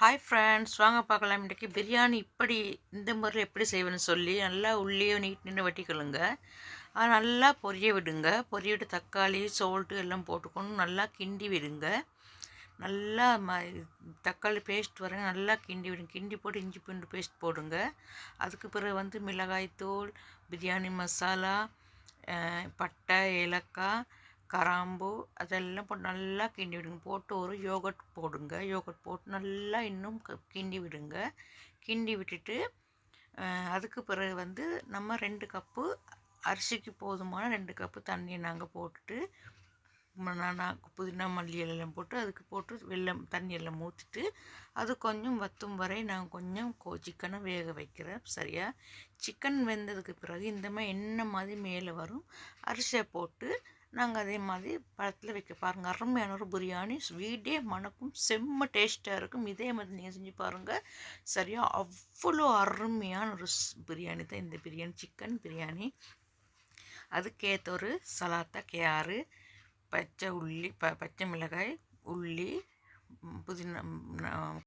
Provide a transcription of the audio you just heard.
Hi friends வாங்க பார்க்கலாம். இன்றைக்கி பிரியாணி இப்படி இந்த முறையில் எப்படி செய்வேன்னு சொல்லி நல்லா உள்ளே நீட் நின்று வெட்டிக்கொள்ளுங்க நல்லா பொரிய விடுங்க. பொரிய விட்டு தக்காளி சோல்ட்டு எல்லாம் போட்டுக்கணும். நல்லா கிண்டி விடுங்க. நல்லா ம தக்காளி பேஸ்ட் வர நல்லா கிண்டி விடுங்க. கிண்டி போட்டு இஞ்சி பூண்டு பேஸ்ட் போடுங்க. அதுக்கு பிறகு வந்து மிளகாய் தூள் பிரியாணி மசாலா பட்டை ஏலக்காய் கராம்பு அதெல்லாம் போட்டு நல்லா கிண்டி விடுங்க. போட்டு ஒரு யோகட் போடுங்க. யோகட் போட்டு நல்லா இன்னும் கிண்டி விடுங்க. கிண்டி விட்டுட்டு அதுக்கு பிறகு வந்து நம்ம ரெண்டு கப்பு அரிசிக்கு போதுமான ரெண்டு கப்பு தண்ணியை நாங்கள் போட்டுட்டு நான் புதினா மல்லி எல்லாம் போட்டு அதுக்கு போட்டு வெள்ளம் தண்ணியெல்லாம் ஊற்றிட்டு அது கொஞ்சம் வத்தும் வரை நான் கொஞ்சம் கோ சிக்கனை வேக வைக்கிறேன். சரியா? சிக்கன் வெந்ததுக்கு பிறகு இந்த மாதிரி என்ன மாதிரி மேலே வரும். அரிசியை போட்டு நாங்கள் அதே மாதிரி பழத்தில் வைக்க பாருங்கள் அருமையான ஒரு பிரியாணி. ஸ்வீட்டே மணக்கும் செம்ம டேஸ்ட்டாக இருக்கும். இதே மாதிரி நீங்கள் செஞ்சு பாருங்கள் சரியாக அவ்வளோ அருமையான ஒரு பிரியாணி தான் இந்த பிரியாணி. சிக்கன் பிரியாணி. அதுக்கேற்ற ஒரு சலாத்தா கேரு பச்சை உள்ளி ப பச்சை மிளகாய் உள்ளி புதினா